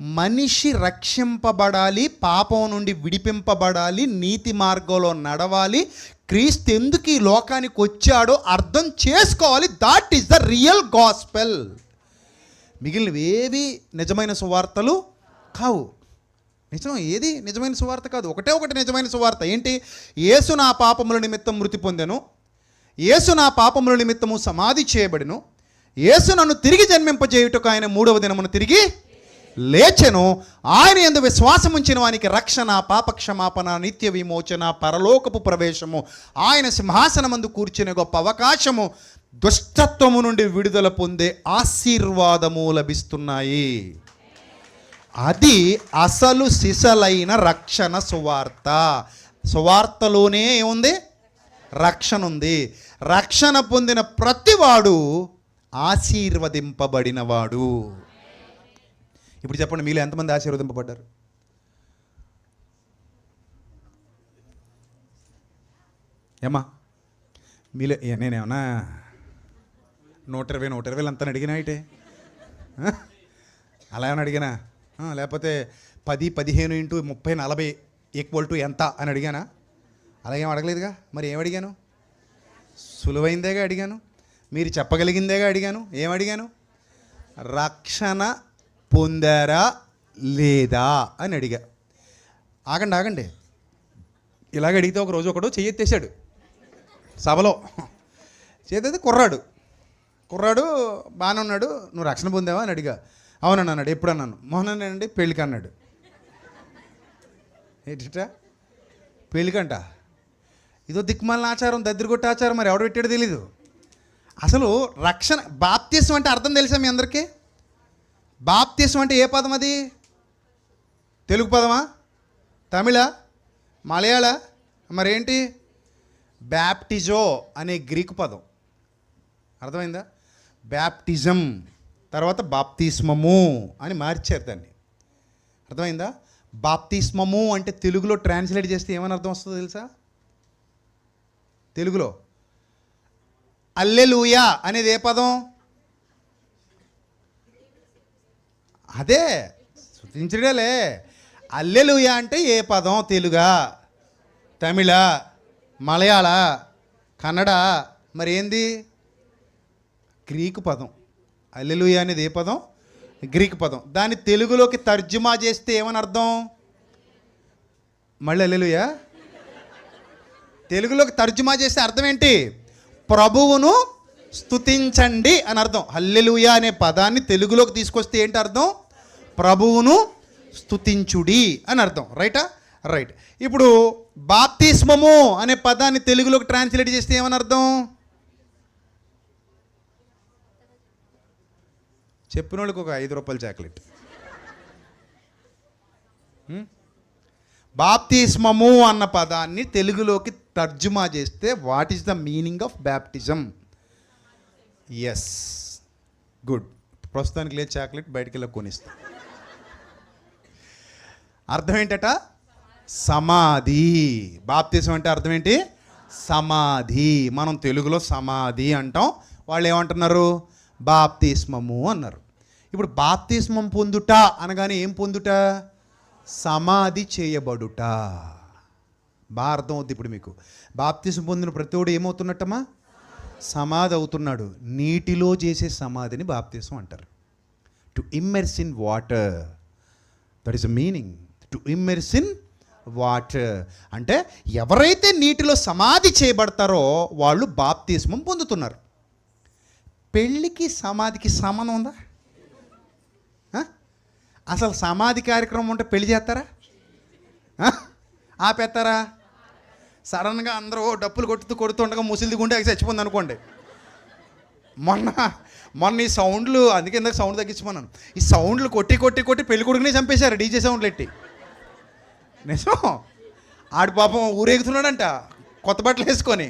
మనిషి రక్షింపబడాలి పాపం నుండి విడిపింపబడాలి నీతి మార్గంలో నడవాలి. క్రీస్తు ఎందుకు ఈ లోకానికి వచ్చాడో అర్థం చేసుకోవాలి. That is the real gospel మిగిలినవేవి నిజమైన సువార్తలు కావు. నిజం ఏది నిజమైన సువార్త కాదు. ఒకటే ఒకటి నిజమైన సువార్త. ఏంటి? యేసు నా పాపముల నిమిత్తం మృతి పొందెను. యేసు నా పాపముల నిమిత్తము సమాధి చేయబడిను. యేసు నన్ను తిరిగి జన్మింపజేయుటకు ఆయన మూడవ దినమును తిరిగి లేచెను ఆయన ఎందు విశ్వాసం ఉంచిన వానికి రక్షణ పాపక్షమాపణ నిత్య విమోచన పరలోకపు ప్రవేశము ఆయన సింహాసనమందు కూర్చునే గొప్ప అవకాశము దుష్టత్వము నుండి విడుదల పొందే ఆశీర్వాదము లభిస్తున్నాయి. అది అసలు సిసలైన రక్షణ సువార్త. సువార్తలోనే ఏముంది? రక్షణ ఉంది రక్షణ పొందిన ప్రతివాడు ఆశీర్వదింపబడినవాడు. ఇప్పుడు చెప్పండి మీలో ఎంతమంది ఆశీర్వదింపబడ్డారు? ఏమా మీలో నేనేమన్నా నూట ఇరవై నూట ఇరవై అంతా అడిగినా ఇటే? అలా ఏమైనా అడిగానా? లేకపోతే పది పదిహేను ఇంటూ ముప్పై నలభై ఈక్వల్ టు ఎంత అని అడిగానా? అలాగేం అడగలేదుగా? మరి ఏం అడిగాను? సులువైందేగా అడిగాను. మీరు చెప్పగలిగిందేగా అడిగాను? ఏం అడిగాను? రక్షణ పొందారా లేదా అని అడిగా. ఆగండి ఆగండి. ఇలాగ అడిగితే ఒక రోజు ఒకడు చెయ్యెత్తేసాడు సభలో. చేతైతే కుర్రాడు. కుర్రాడు బాగానే ఉన్నాడు నువ్వు రక్షణ పొందావా? అని అడిగా. అవునన్నా అన్నాడు. ఎప్పుడు అన్నాను? మోహనండి పెళ్ళికి అన్నాడు. ఏంటిటా? పెళ్ళికంట. ఇదో దిక్మాలిన ఆచారం దద్దరిగొట్ట ఆచారం మరి ఎవడు పెట్టాడో తెలీదు. అసలు రక్షణ బాప్తీసం అంటే అర్థం తెలుసా మీ అందరికీ? బాప్తీసం అంటే ఏ పదం అది? తెలుగు పదమా? తమిళ? మలయాళ? మరేంటి? బ్యాప్టిజో అనే గ్రీకు పదం. అర్థమైందా? బ్యాప్టిజం తర్వాత బాప్తిస్మము అని మార్చారు దాన్ని. అర్థమైందా? బాప్తిస్మము అంటే తెలుగులో ట్రాన్స్లేట్ చేస్తే ఏమని అర్థం వస్తుందో తెలుసా? తెలుగులో. అల్లెలూయా అనేది ఏ పదం? అదే శృతించడలే. అల్లెలుయ అంటే ఏ పదం? తెలుగా. తమిళ మలయాళ కన్నడ. మరి ఏంది? గ్రీకు పదం. అల్లెలుయ అనేది ఏ పదం? గ్రీకు పదం. దాన్ని తెలుగులోకి తర్జుమా చేస్తే ఏమని అర్థం మళ్ళీ అల్లెలుయ? తెలుగులోకి తర్జుమా చేస్తే అర్థం ఏంటి? ప్రభువును స్తుతించండి అని అర్థం హల్లెలూయా అనే పదాన్ని తెలుగులోకి తీసుకొస్తే ఏంటి అర్థం ప్రభువును స్తుతించుడి అని అర్థం. రైటా రైట్ ఇప్పుడు బాప్తిస్మము అనే పదాన్ని తెలుగులోకి ట్రాన్స్లేట్ చేస్తే ఏమని అర్థం? చెప్పిన వాళ్ళకి ఒక ఐదు రూపాయల చాక్లెట్ hmm? బాప్తిస్మము అన్న పదాన్ని తెలుగులోకి తర్జుమా చేస్తే what is the meaning of baptism yes good ప్రస్తుతానికి లేదు చాక్లెట్ బయటికి వెళ్ళి కొనిస్తా. అర్థం ఏంటట సమాధి. బాప్తిజం అంటే అర్థం ఏంటి సమాధి. మనం తెలుగులో సమాధి అంటాం. వాళ్ళు ఏమంటున్నారు? బాప్తిస్మము అన్నారు. ఇప్పుడు బాప్తిస్మం పొందుట అనగానే ఏం పొందుట? సమాధి చేయబడుట. బాగా అర్థం అవుద్ది ఇప్పుడు మీకు. బాప్తిజం పొందిన ప్రతివాడు ఏమవుతున్నట్టమ్మా? సమాధి అవుతున్నాడు. నీటిలో చేసే సమాధిని బాప్తిజం అంటారు. To immerse in water that is a meaning to immerse in water అంటే ఎవరైతే నీటిలో సమాధి చేయబడతారో వాళ్ళు బాప్తిస్మం పొందుతున్నారు. పెళ్ళికి సమాధికి సంబంధం ఉందా? అసలు సమాధి కార్యక్రమం ఉంటే పెళ్ళి చేస్తారా? ఆపేస్తారా? సడన్గా అందరూ డప్పులు కొట్టుతూ కొడుతుండగా ముసిలిది గుండె చచ్చిపోయింది అనుకోండి. మొన్న మొన్న ఈ సౌండ్లు అందుకే ఇందాక సౌండ్ తగ్గించుకున్నాను ఈ సౌండ్లు కొట్టి కొట్టి కొట్టి పెళ్ళికొడుకునే చంపేశారు డీజే సౌండ్లు ఎట్టి. నిజం. ఆడి పాపం ఊరేగుతున్నాడంట కొత్త బట్టలు వేసుకొని.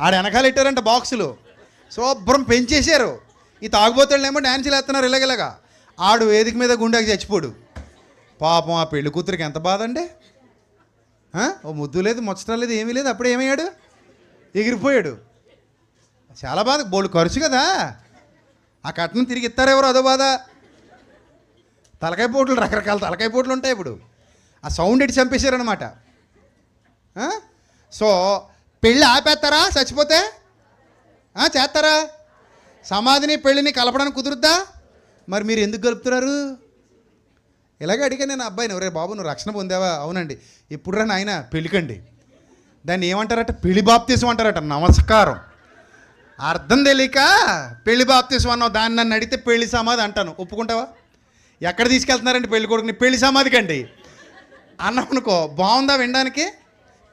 ఆడ వెనకాల పెట్టారంట బాక్సులు. శుభ్రం పెంచేశారు. ఈ తాగుబోతులు ఏమో డ్యాన్సులు వేస్తున్నారు ఇలాగలాగా ఆడు వేదిక మీద గుండెకి చచ్చిపోడు. పాపం ఆ పెళ్ళి కూతురికి ఎంత బాధ అండి ఓ ముద్దు లేదు ముచ్చటం లేదు ఏమీ లేదు అప్పుడు ఏమయ్యాడు? ఎగిరిపోయాడు. చాలా బాధ బోళ్ళు ఖర్చు కదా. ఆ కట్నం తిరిగి ఇస్తారెవరు అదో బాధ. తలకాయ పోట్లు రకరకాల తలకాయ పోట్లు ఉంటాయి ఇప్పుడు. ఆ సౌండ్ ఎట్టి చంపేశారనమాట సో పెళ్ళి ఆపేస్తారా? చచ్చిపోతే? చేస్తారా? సమాధిని పెళ్ళిని కలపడానికి కుదురుద్దా? మరి మీరు ఎందుకు కలుపుతున్నారు? ఇలాగే అడిగా నేను అబ్బాయిని ఒరే బాబు నువ్వు రక్షణ పొందావా? అవునండి. ఇప్పుడు రా నాయన పెళ్ళికండి. దాన్ని ఏమంటారట? పెళ్ళి బాప్తీసం అంటారట నమస్కారం. అర్థం తెలియక పెళ్ళి బాప్తీసం అన్నావు దాన్ని నన్ను అడిగితే పెళ్ళి సమాధి అంటాను. ఒప్పుకుంటావా? ఎక్కడ తీసుకెళ్తున్నారండి పెళ్ళి కొడుకుని? పెళ్ళి సమాధికండి. అండి అన్నాం అనుకో బాగుందా వినడానికి?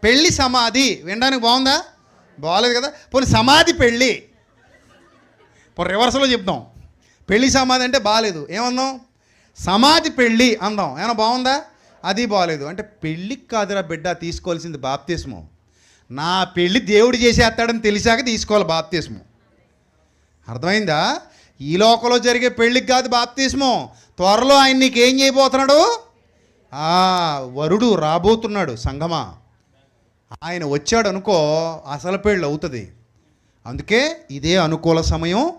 పెళ్ళి సమాధి. వినడానికి బాగుందా? బాగలేదు కదా. పోనీ సమాధి పెళ్ళి పోనీ రివర్స్లో చెప్తాం పెళ్ళి సమాధి అంటే బాగాలేదు ఏమందాం? సమాధి పెళ్ళి అందాం. ఏమన్నా బాగుందా? అది బాగాలేదు అంటే పెళ్ళికి కాదురా బిడ్డ తీసుకోవాల్సింది బాప్తిస్మం. నా పెళ్ళి దేవుడు చేసేస్తాడని తెలిసాక తీసుకోవాలి బాప్తిస్మం. అర్థమైందా? ఈ లోకంలో జరిగే పెళ్ళికి కాదు బాప్తిస్మం. త్వరలో ఆయన నీకేం చేయబోతున్నాడు? ఆ, వరుడు రాబోతున్నాడు సంగమా ఆయన వచ్చాడు అనుకో అసలు పెళ్ళి అవుతుంది. అందుకే ఇదే అనుకూల సమయం.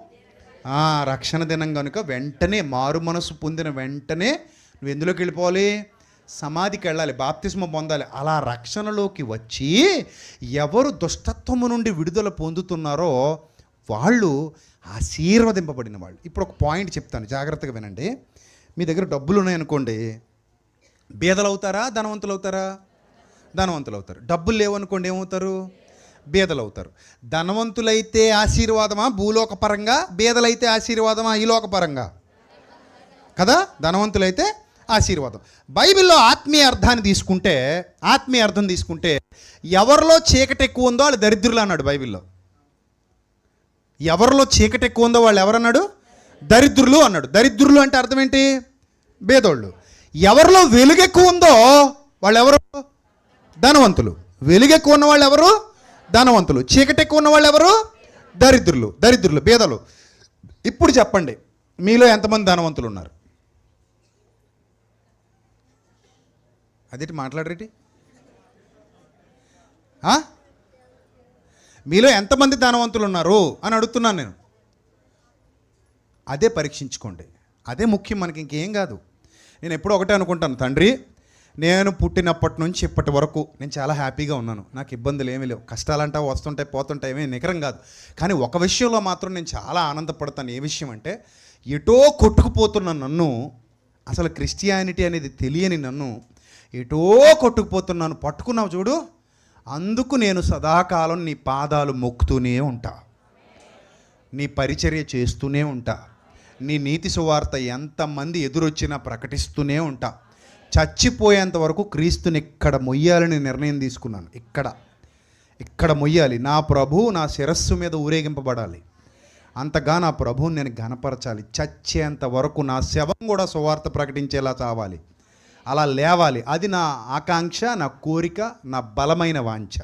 ఆ, రక్షణ దినం కనుక వెంటనే మారు మనసు పొందిన వెంటనే నువ్వు ఎందులోకి వెళ్ళిపోవాలి? సమాధికి వెళ్ళాలి బాప్తిస్మ పొందాలి. అలా రక్షణలోకి వచ్చి ఎవరు దుష్టత్వము నుండి విడుదల పొందుతున్నారో వాళ్ళు ఆశీర్వదింపబడిన వాళ్ళు. ఇప్పుడు ఒక పాయింట్ చెప్తాను జాగ్రత్తగా వినండి. మీ దగ్గర డబ్బులు ఉన్నాయనుకోండి బీదలు అవుతారా ధనవంతులు అవుతారా ధనవంతులు అవుతారు డబ్బులు లేవనుకోండి ఏమవుతారు? బీదలు అవుతారు ధనవంతులైతే ఆశీర్వాదమా? భూలోకపరంగా? బీదలైతే ఆశీర్వాదమా? ఈ లోకపరంగా? కదా? ధనవంతులైతే ఆశీర్వాదం. బైబిల్లో ఆత్మీయ అర్థాన్ని తీసుకుంటే ఆత్మీయ అర్థం తీసుకుంటే ఎవరిలో చీకటి ఎక్కువ ఉందో వాళ్ళు దరిద్రులు అన్నాడు బైబిల్లో. ఎవరిలో చీకటి ఎక్కువ ఉందో వాళ్ళు ఎవరన్నాడు? దరిద్రులు అన్నాడు. దరిద్రులు అంటే అర్థం ఏంటి? బేదోళ్ళు. ఎవరిలో వెలుగు ఎక్కువ ఉందో వాళ్ళు ఎవరు ధనవంతులు. వెలుగు ఎక్కువ ఉన్న వాళ్ళు ఎవరు ధనవంతులు. చీకటి ఎక్కువ ఉన్న వాళ్ళు ఎవరు దరిద్రులు. దరిద్రులు బేదలు. ఇప్పుడు చెప్పండి మీలో ఎంతమంది ధనవంతులు ఉన్నారు అదేంటి మాట్లాడరేటి? మీలో ఎంతమంది ధనవంతులు ఉన్నారు అని అడుగుతున్నాను నేను. అదే పరీక్షించుకోండి. అదే ముఖ్యం మనకి ఇంకేం కాదు. నేను ఎప్పుడూ ఒకటే అనుకుంటాను తండ్రి నేను పుట్టినప్పటి నుంచి ఇప్పటి వరకు నేను చాలా హ్యాపీగా ఉన్నాను. నాకు ఇబ్బందులు ఏమీ లేవు. కష్టాలంటా వస్తుంటాయి పోతుంటాయి ఏమీ నికరం కాదు. కానీ ఒక విషయంలో మాత్రం నేను చాలా ఆనందపడతాను. ఏ విషయం అంటే ఎటో కొట్టుకుపోతున్న నన్ను అసలు క్రిస్టియానిటీ అనేది తెలియని నన్ను ఎటో కొట్టుకుపోతున్నాను. పట్టుకున్నావు చూడు. అందుకు నేను సదాకాలం నీ పాదాలు మొక్కుతూనే ఉంటా. నీ పరిచర్య చేస్తూనే ఉంటా. నీ నీతి సువార్త ఎంతమంది ఎదురొచ్చినా ప్రకటిస్తూనే ఉంటా. చచ్చిపోయేంత వరకు క్రీస్తుని ఇక్కడ మొయ్యాలని నిర్ణయం తీసుకున్నాను. ఇక్కడ. ఇక్కడ మొయ్యాలి. నా ప్రభు నా శిరస్సు మీద ఊరేగింపబడాలి. అంతగా నా ప్రభువుని నేను ఘనపరచాలి. చచ్చేంత వరకు నా శవం కూడా సువార్త ప్రకటించేలా చావాలి. అలా లేవాలి. అది నా ఆకాంక్ష నా కోరిక నా బలమైన వాంఛ.